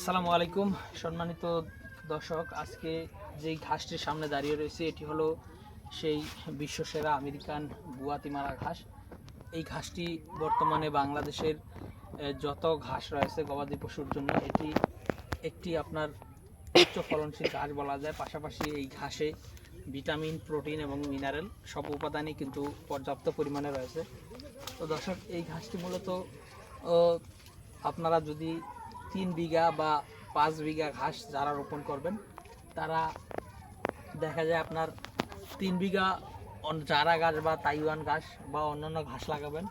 আসসালামু আলাইকুম, সম্মানিত দর্শক। আজকে যেই ঘাসটির সামনে দাঁড়িয়ে রয়েছে, এটি হলো সেই বিশ্বসেরা আমেরিকান গুয়াতিমারা ঘাস। এই ঘাসটি বর্তমানে বাংলাদেশের যত ঘাস রয়েছে গবাদি পশুর জন্য, এটি একটি আপনার উচ্চ ফলনশীল ঘাস বলা যায়। পাশাপাশি এই ঘাসে ভিটামিন, প্রোটিন এবং মিনারেল সব উপাদানই কিন্তু পর্যাপ্ত পরিমাণে রয়েছে। তো দর্শক, এই ঘাসটি মূলত আপনারা যদি তিন বিঘা বা পাঁচ বিঘা ঘাস যারা রোপণ করবেন, তারা দেখা যায় আপনার তিন বিঘা চারা গাছ বা তাইওয়ান ঘাস বা অন্যান্য ঘাস লাগাবেন,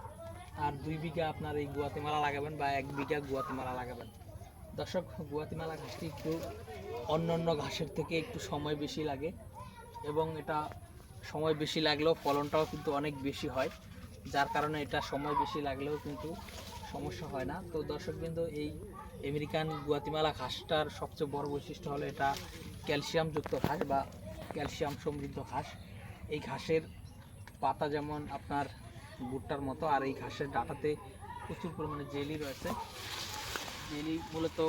আর দুই বিঘা আপনার এই গুয়াতিমালা লাগাবেন বা এক বিঘা গুয়াতিমালা লাগাবেন। দর্শক, গুয়াতিমালা ঘাসটি একটু অন্যান্য ঘাসের থেকে একটু সময় বেশি লাগে এবং এটা সময় বেশি লাগলেও ফলনটাও কিন্তু অনেক বেশি হয়। যার কারণে এটা সময় বেশি লাগলেও কিন্তু সমস্যা হয় না। তো দর্শকবৃন্দ, এই আমেরিকান গুয়াতিমালা ঘাসটার সবচেয়ে বড় বৈশিষ্ট্য হলো এটা ক্যালসিয়ামযুক্ত ঘাস বা ক্যালসিয়াম সমৃদ্ধ ঘাস। এই ঘাসের পাতা যেমন আপনার ভুট্টার মতো, আর এই ঘাসের ডাটাতে প্রচুর পরিমাণে জেলি রয়েছে। জেলি মূলত,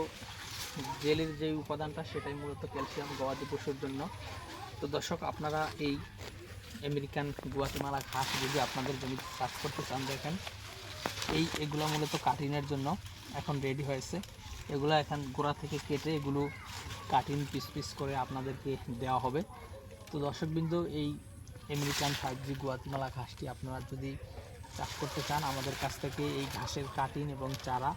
জেলির যে উপাদানটা সেটাই মূলত ক্যালসিয়াম, গবাদি পশুর জন্য। তো দর্শক, আপনারা এই আমেরিকান গুয়াতিমালা ঘাস যদি আপনাদের জমিতে চাষ করতে চান, দেখেন এই এগুলো মূলত কাটিনের জন্য এখন রেডি হয়েছে। এগুলো এখন গোড়া থেকে কেটে এগুলো কাটিং পিস পিস করে আপনাদেরকে দেওয়া হবে। তো দর্শকবৃন্দ, এই আমেরিকান ফাইভ জি গুয়াতিমালা ঘাসটি আপনারা যদি চাষ করতে চান, আমাদের কাছ থেকে এই ঘাসের কাটিং এবং চারা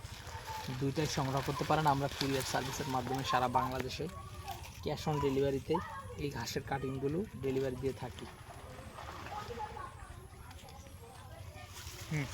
দুইটাই সংগ্রহ করতে পারেন। আমরা কুরিয়ার সার্ভিসের মাধ্যমে সারা বাংলাদেশে ক্যাশ অন ডেলিভারিতে এই ঘাসের কাটিংগুলো ডেলিভারি দিয়ে থাকি। হুম।